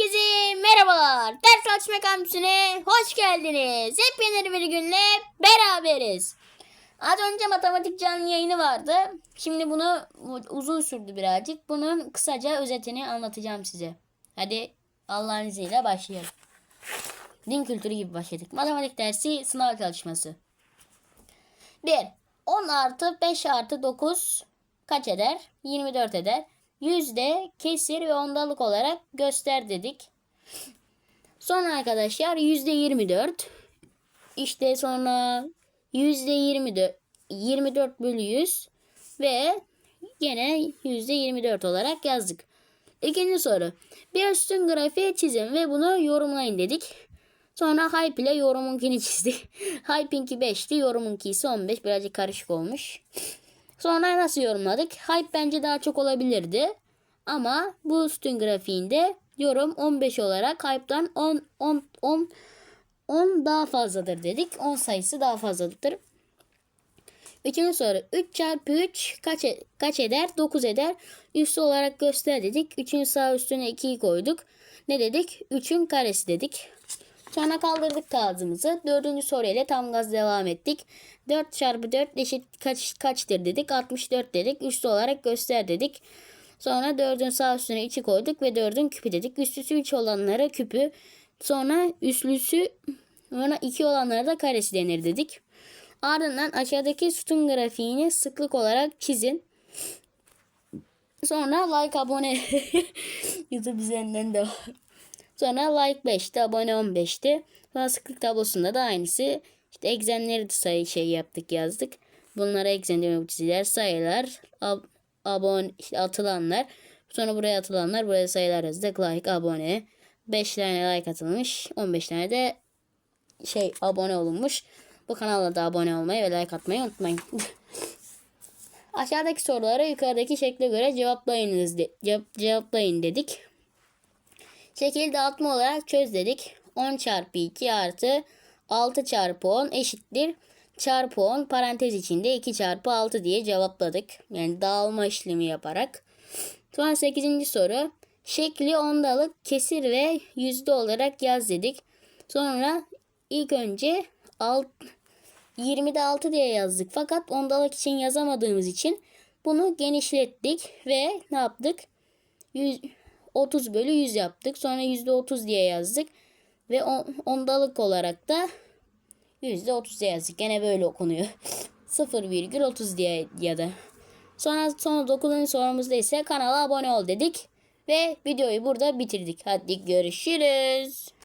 Herkese merhabalar. Ders çalışma kampüsüne hoş geldiniz. Hepiniz bir günle beraberiz. Az önce matematik canlı yayını vardı. Şimdi bunu uzun sürdü birazcık. Bunun kısaca özetini anlatacağım size. Hadi Allah'ın izniyle başlayalım. Din kültürü gibi başladık. Matematik dersi sınav çalışması. 1. 10 artı 5 artı 9 kaç eder? 24 eder. Yüzde, kesir ve ondalık olarak göster dedik. Sonra arkadaşlar yüzde 24. İşte sonra yüzde 24, 24 bölü 100 ve yine yüzde 24 olarak yazdık. İkinci soru. Bir üstün grafiği çizin ve bunu yorumlayın dedik. Sonra Hype ile yorumunkini çizdik. Hype'inki 5'ti, yorumunki ise 15. Birazcık karışık olmuş. Sonra nasıl yorumladık? Hype bence daha çok olabilirdi. Ama bu üstün grafiğinde yorum 15 olarak Hype'dan 10, 10, 10, 10 daha fazladır dedik. 10 sayısı daha fazladır. Üçüncü soru. 3 çarpı 3 kaç, e- kaç eder? 9 eder. Üstü olarak göster dedik. 3'ün sağ üstüne 2'yi koyduk. Ne dedik? 3'ün karesi dedik. Sonra kaldırdık kağıdımızı. Dördüncü soruyla tam gaz devam ettik. 4 çarpı 4 eşit kaç, kaçtır dedik. 64 dedik. Üstü olarak göster dedik. Sonra 4'ün sağ üstüne 2 koyduk ve 4'ün küpü dedik. Üstlüsü 3 olanlara küpü. Sonra üstlüsü sonra 2 olanlara da karesi denir dedik. Ardından aşağıdaki sütun grafiğini sıklık olarak çizin. Sonra like abone YouTube üzerinden de Sonra like 5'ti, abone 15'ti. Sonra sıklık tablosunda da aynısı. İşte egzenleri de sayı şey yaptık yazdık. Bunlara egzen demek çiziler, sayılar, ab abone işte atılanlar. Sonra buraya atılanlar, buraya sayılar yazdık. Like, abone. 5 tane like atılmış. 15 tane de şey abone olunmuş. Bu kanala da abone olmayı ve like atmayı unutmayın. Aşağıdaki soruları yukarıdaki şekle göre cevaplayınız de, cevap, cevaplayın dedik. Şekil dağıtma olarak çöz dedik. 10 çarpı 2 artı 6 çarpı 10 eşittir. Çarpı 10 parantez içinde 2 çarpı 6 diye cevapladık. Yani dağılma işlemi yaparak. Sonra 8. soru. Şekli ondalık kesir ve yüzde olarak yaz dedik. Sonra ilk önce alt, 20'de 6 diye yazdık. Fakat ondalık için yazamadığımız için bunu genişlettik ve ne yaptık? 100, 30 bölü 100 yaptık. Sonra %30 diye yazdık. Ve on, ondalık olarak da %30 diye yazdık. Gene böyle okunuyor. 0,30 diye ya da. Sonra sonra 9. sorumuzda ise kanala abone ol dedik. Ve videoyu burada bitirdik. Hadi görüşürüz.